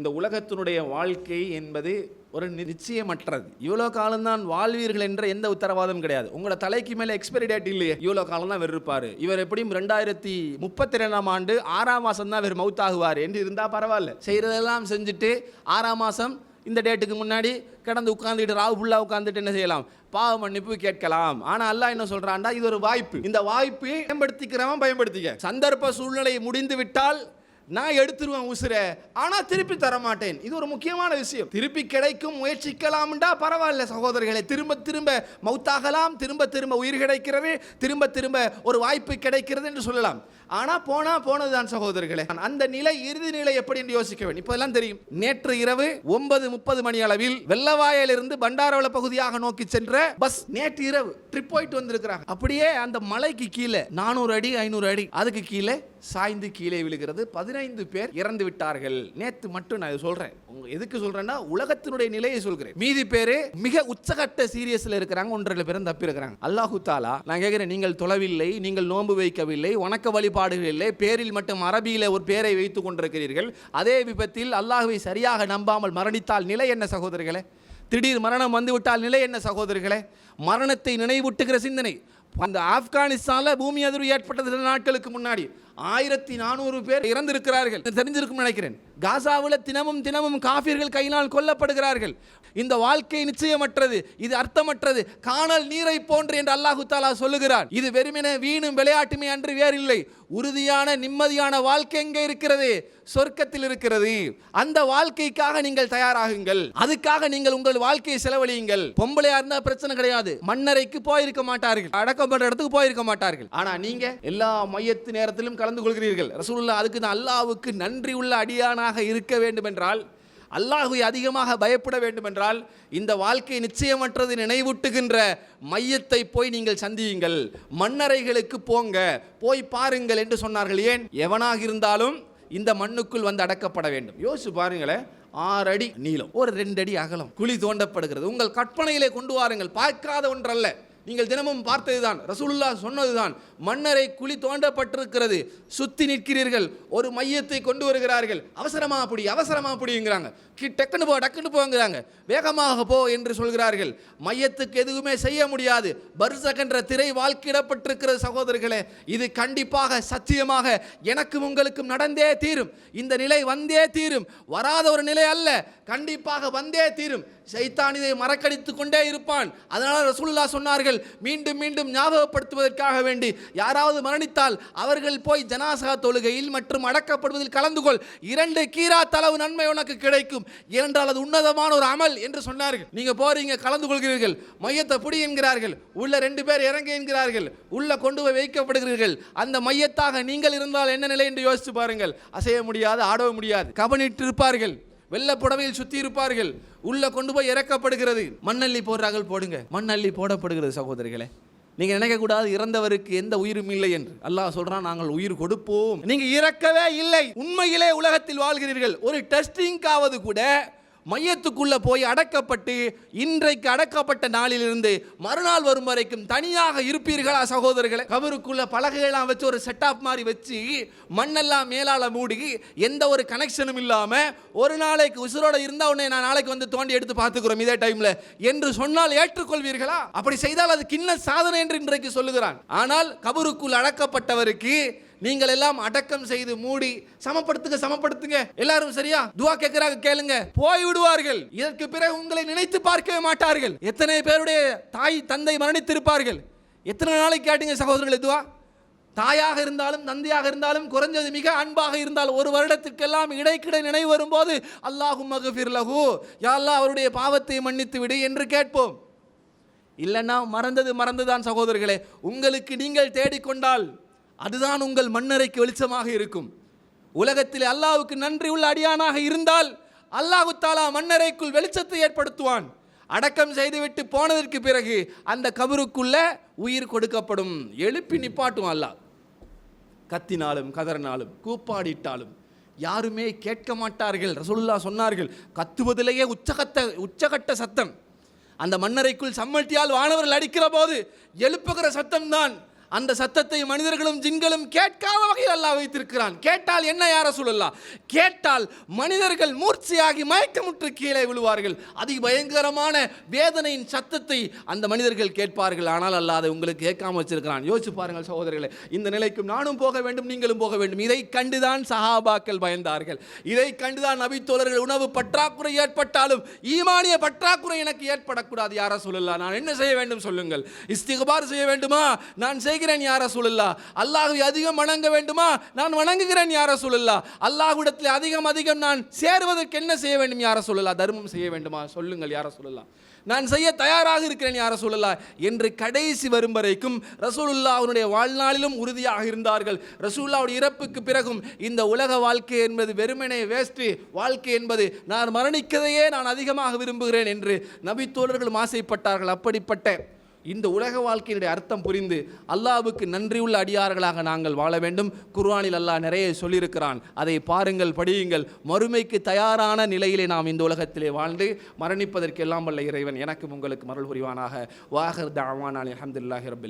இந்த உலகத்தினுடைய வாழ்க்கை என்பது ஒரு நிச்சயமற்றது. இவ்வளோ காலம்தான் வாழ்வீர்கள் என்ற எந்த உத்தரவாதம் கிடையாது. உங்களோட தலைக்கு மேலே எக்ஸ்பைரி டேட் இல்லையே. இவ்வளோ காலம் தான் இருப்பார் இவர் எப்படியும் ரெண்டாயிரத்தி முப்பத்தி ரெண்டாம் ஆண்டு ஆறாம் மாதம் தான் இவர் மவுத்தாகுவார் என்று இருந்தால் பரவாயில்ல. செய்கிறதெல்லாம் செஞ்சுட்டு ஆறாம் மாதம் இந்த டேட்டுக்கு முன்னாடி கிடந்து உட்காந்துட்டு ராவு ஃபுல்லாக உட்காந்துட்டு என்ன செய்யலாம்? பாவ மன்னிப்பு கேட்கலாம். ஆனால் அல்லா என்ன சொல்றான்டா? இது ஒரு வாய்ப்பு. இந்த வாய்ப்பு பயன்படுத்திக்கிறவன் பயன்படுத்திக்க. சந்தர்ப்ப சூழ்நிலை முடிந்து விட்டால் நான் எடுத்துருவேன் உசுரை ஆனால் திருப்பி தர மாட்டேன் இது ஒரு முக்கியமான விஷயம். திருப்பி கிடைக்கும் முயற்சிக்கலாம்டா பரவாயில்ல சகோதரர்களே. திரும்ப திரும்ப மௌத்தாகலாம் திரும்ப திரும்ப உயிர் கிடைக்கிறது திரும்ப திரும்ப ஒரு வாய்ப்பு கிடைக்கிறது என்று சொல்லலாம். ஆனால் போனால் போனதுதான் சகோதரர்களே. அந்த நிலை இறுதி நிலை எப்படி என்று யோசிக்க வேண்டும். இப்போதெல்லாம் தெரியும். நேற்று இரவு ஒன்பது முப்பது மணி அளவில் வெள்ளவாயிலிருந்து பண்டாரவள பகுதியாக நோக்கி சென்ற பஸ் நேற்று இரவு ட்ரிப் போயிட்டு வந்திருக்கிறாங்க. அப்படியே அந்த மலைக்கு கீழே நானூறு அடி ஐநூறு அடி அதுக்கு கீழே சாய்ந்து கீழே விழுகிறது. பதினைந்து பேர் இறந்து விட்டார்கள். நேற்று மட்டும் நான் சொல்றேன். உங்க எதுக்கு சொல்றேன்னா உலகத்தினுடைய நிலையை சொல்கிறேன். மீதி பேரு மிக உச்சகட்ட சீரியஸ்ல இருக்கிறாங்க ஒன்றரை பேரும் தப்பி இருக்கிறாங்க அல்லாஹு தாலா நான் கேட்கிறேன் நீங்கள் தொலைவில்லை நீங்கள் நோன்பு வைக்கவில்லை வணக்க வழி இல்லை. பேரில் மட்டும் அரபியில் ஒரு பேரை வைத்து கொண்டிருக்கிறீர்கள். அதே விபத்தில் அல்லாஹுவை சரியாக நம்பாமல் மரணித்தால் நிலை என்ன சகோதரர்களே? திடீர் மரணம் வந்துவிட்டால் நிலை என்ன சகோதரர்களே? மரணத்தை நினைவூட்டுகிற சிந்தனை. அந்த ஆப்கானிஸ்தானில் பூமி அதிர்வு ஏற்பட்டது சில நாட்களுக்கு முன்னாடி. ஆயிரத்தி நானூறு பேர் இறந்திருக்கிறார்கள். தெரிஞ்சிருக்கும் நினைக்கிறேன். காசாவில் தினமும் தினமும் காஃபிர்கள் கையினால் கொல்லப்படுகிறார்கள். இந்த வாழ்க்கை நிச்சயமற்றது இது அர்த்தமற்றது காணல் நீரை போன்று என்று அல்லாஹு தாலா சொல்லுகிறார் இது வெறுமென வீணும் விளையாட்டுமே அன்று வேறில்லை. உறுதியான நிம்மதியான வாழ்க்கை எங்கே இருக்கிறது? சொர்க்கத்தில் இருக்கிறது. அந்த வாழ்க்கைக்காக நீங்கள் தயாராகுங்கள். அதுக்காக நீங்கள் உங்கள் வாழ்க்கையை செலவழியுங்கள். பொம்பளையா இருந்தா பிரச்சனை கிடையாது. மண்ணறைக்கு போயிருக்க மாட்டார்கள். அடக்கம் பண்ற இடத்துக்கு போயிருக்க மாட்டார்கள். ஆனா நீங்க எல்லா மையத்து நேரத்திலும் கலந்து கொள்கிறீர்கள் ரசூலுல்லா அதுக்கு நான் அல்லாவுக்கு நன்றி உள்ள அடியானாக இருக்க வேண்டுமென்றால் அல்லாஹுவை அதிகமாக பயப்பட வேண்டுமென்றால் இந்த வாழ்க்கை நிச்சயமற்றது நினைவூட்டுகின்ற மையத்தை போய் நீங்கள் சந்தியுங்கள். மண்ணறைகளுக்கு போங்க போய் பாருங்கள் என்று சொன்னார்கள். ஏன்? எவனாக இருந்தாலும் இந்த மண்ணுக்குள் வந்து அடக்கப்பட வேண்டும். யோசிச்சு பாருங்களேன் ஆறு அடி நீளம். ஒரு ரெண்டு அடி அகலம். குழி தோண்டப்படுகிறது. உங்கள் கற்பனையிலே கொண்டு வாருங்கள். பார்க்காத ஒன்றல்ல. நீங்கள் தினமும் பார்த்ததுதான் ரசூலுல்லா சொன்னதுதான் மன்னரை குழி தோண்டப்பட்டிருக்கிறது சுத்தி நிற்கிறீர்கள் ஒரு மையத்தை கொண்டு வருகிறார்கள் அவசரமா அப்படி அவசரமா அப்படிங்கிறாங்க டக்குன்னு போ டக்குன்னு போங்கிறாங்க. வேகமாக போ என்று சொல்கிறார்கள். மையத்துக்கு எதுவுமே செய்ய முடியாது. பர்சகன்ற திரை வாழ்க்கையிடப்பட்டிருக்கிறது சகோதரர்களே இது கண்டிப்பாக சத்தியமாக எனக்கும் உங்களுக்கும் நடந்தே தீரும். இந்த நிலை வந்தே தீரும். வராத ஒரு நிலை அல்ல கண்டிப்பாக வந்தே தீரும். சைத்தான் இதை மறக்கடித்து கொண்டே இருப்பான். அதனால் ரசூலுல்லா சொன்னார்கள் மீண்டும் மீண்டும் ஞாபகப்படுத்துவதற்காக வேண்டி. யாராவது மரணித்தால் அவர்கள் போய் ஜனாசா தொழுகையில் மற்றும் அடக்கப்படுவதில் கலந்து கொள். இரண்டு கீரா தளவு நன்மை உனக்கு கிடைக்கும். ஏனென்றால் அது உன்னதமான ஒரு அமல் என்று சொன்னார்கள். நீங்கள் போறீங்க கலந்து கொள்கிறீர்கள். மையத்தை புடி என்கிறார்கள். உள்ள ரெண்டு பேர் இறங்க என்கிறார்கள். உள்ள கொண்டு போய் வைக்கப்படுகிறீர்கள். அந்த மையத்தாக நீங்கள் இருந்தால் என்ன நிலை என்று யோசித்து பாருங்கள். அசைய முடியாது ஆடவ முடியாது. கவனிட்டு இருப்பார்கள் வெள்ளை புடவையில் சுற்றி இருப்பார்கள். உள்ளே கொண்டு போய் இறக்கப்படுகிறது. மண்ணள்ளி போடுறார்கள் போடுங்க. மண்ணள்ளி போடப்படுகிறது சகோதரிகளே. நீங்கள் நினைக்கக்கூடாது இறந்தவருக்கு எந்த உயிரும் இல்லை என்று. அல்லாஹ் சொல்கிறான் நாங்கள் உயிர் கொடுப்போம். நீங்கள் இறக்கவே இல்லை. உண்மையிலே உலகத்தில் வாழ்கிறீர்கள். ஒரு டெஸ்டிங்காவது கூட மையத்துக்குள்ளே போய் அடக்கப்பட்டு இன்றைக்கு அடக்கப்பட்ட நாளிலிருந்து மறுநாள் வரும் வரைக்கும் தனியாக இருப்பீர்களா சகோதரர்களை? கபருக்குள்ள பலகையெல்லாம் வச்சு ஒரு செட்டப் மாதிரி வச்சு மண்ணெல்லாம் மேலால் மூடி எந்த ஒரு கனெக்ஷனும் இல்லாமல் ஒரு நாளைக்கு உசுரோடு இருந்தால் உடனே நான் நாளைக்கு வந்து தோண்டி எடுத்து பார்த்துக்கிறோம் இதே டைமில் என்று சொன்னால் ஏற்றுக்கொள்வீர்களா? அப்படி செய்தால் அது கிண்ண சாதனை என்று இன்றைக்கு சொல்லுகிறான். ஆனால் கபருக்குள் அடக்கப்பட்டவருக்கு நீங்கள் எல்லாம் அடக்கம் செய்து மூடி சமப்படுத்துங்க சமப்படுத்துங்க. எல்லாரும் சரியா? துவா கேட்கிறாங்க கேளுங்க. போய் விடுவார்கள் இதற்கு பிறகு உங்களை நினைத்து பார்க்கவே மாட்டார்கள். எத்தனை பேருடைய தாய் தந்தை மரணித்திருப்பார்கள். எத்தனை நாளைக்கு கேட்டீங்க சகோதரர்கள் துவா? தாயாக இருந்தாலும் தந்தையாக இருந்தாலும் குறைஞ்சது மிக அன்பாக இருந்தால் ஒரு வருடத்திற்கெல்லாம் இடைக்கிடை நினைவு வரும்போது அல்லாஹும் மகஃபிர் லஹு. யா அவருடைய பாவத்தை மன்னித்து விடு என்று கேட்போம். இல்லைன்னா மறந்தது மறந்துதான் சகோதரர்களே. உங்களுக்கு நீங்கள் தேடிக்கொண்டால் அதுதான் உங்கள் மண்ணறைக்கு வெளிச்சமாக இருக்கும். உலகத்தில் அல்லாவுக்கு நன்றி உள்ள அடியானாக இருந்தால் அல்லாஹு தாலா மண்ணறைக்குள் வெளிச்சத்தை ஏற்படுத்துவான். அடக்கம் செய்துவிட்டு போனதற்கு பிறகு அந்த கபருக்குள்ள உயிர் கொடுக்கப்படும். எழுப்பி நிப்பாட்டும் அல்லாஹ். கத்தினாலும் கதறினாலும் கூப்பாடிட்டாலும் யாருமே கேட்க மாட்டார்கள். ரசோல்லா சொன்னார்கள் கத்துவதிலேயே உச்சகத்த உச்சகட்ட சத்தம். அந்த மன்னரைக்குள் சம்மட்டியால் வானவர்கள் அடிக்கிற போது எழுப்புகிற சத்தம்தான். அந்த சத்தத்தை மனிதர்களும் ஜின்களும் கேட்காத வகையில் அல்லா வைத்திருக்கிறான். கேட்டால் என்ன யார சொல்லலாம் கேட்டால் மனிதர்கள் மூர்ச்சையாகி மயக்கமுற்று கீழே விழுவார்கள். அதி பயங்கரமான வேதனையின் சத்தத்தை அந்த மனிதர்கள் கேட்பார்கள். ஆனால் அல்லாத அதை உங்களுக்கு கேட்காம வச்சிருக்கிறான். யோசிச்சு பாருங்கள் சகோதரர்களே இந்த நிலைக்கும் நானும் போக வேண்டும் நீங்களும் போக வேண்டும். இதை கண்டுதான் சஹாபாக்கள் பயந்தார்கள். இதை கண்டுதான் நபித்தோழர்கள் உணவு பற்றாக்குறை ஏற்பட்டாலும் ஈமானிய பற்றாக்குறை எனக்கு ஏற்படக்கூடாது யார சொல்லலாம் நான் என்ன செய்ய வேண்டும் சொல்லுங்கள். இஸ்திகபார் செய்ய வேண்டுமா? நான் செய்கிறேன் யார சூழல்லா அல்லாஹுவை அதிகம் வணங்க வேண்டுமா? நான் வணங்குகிறேன் யார சூழல்லா அல்லாஹ்விடத்தில் அதிகம் அதிகம் நான் சேருவதற்கு என்ன செய்ய வேண்டும் யார சொல்லலா தர்மம் செய்ய வேண்டுமா? சொல்லுங்கள் யார சொல்லலாம் நான் செய்ய தயாராக இருக்கிறேன் யார சொல்லலா என்று கடைசி வரும் வரைக்கும் ரசூலுல்லா அவனுடைய வாழ்நாளிலும் உறுதியாக இருந்தார்கள். ரசூல்லாவுடைய இறப்புக்கு பிறகும் இந்த உலக வாழ்க்கை என்பது வெறுமனே வேஸ்ட்டு வாழ்க்கை என்பது நான் மரணிக்கதையே நான் அதிகமாக விரும்புகிறேன் என்று நபித்தோழர்களும் ஆசைப்பட்டார்கள். அப்படிப்பட்ட இந்த உலக வாழ்க்கையினுடைய அர்த்தம் புரிந்து அல்லாவுக்கு நன்றியுள்ள அடியார்களாக நாங்கள் வாழ வேண்டும். குர்வானில் அல்லாஹ் நிறைய சொல்லியிருக்கிறான். அதை பாருங்கள் படியுங்கள். மறுமைக்கு தயாரான நிலையிலே நாம் இந்த உலகத்திலே வாழ்ந்து மரணிப்பதற்கு எல்லாம் வல்ல இறைவன். எனக்கும் உங்களுக்கு மருள் புரிவானாக. வாகர் தாவான் அலி அஹமதுல்லாஹி ரபில்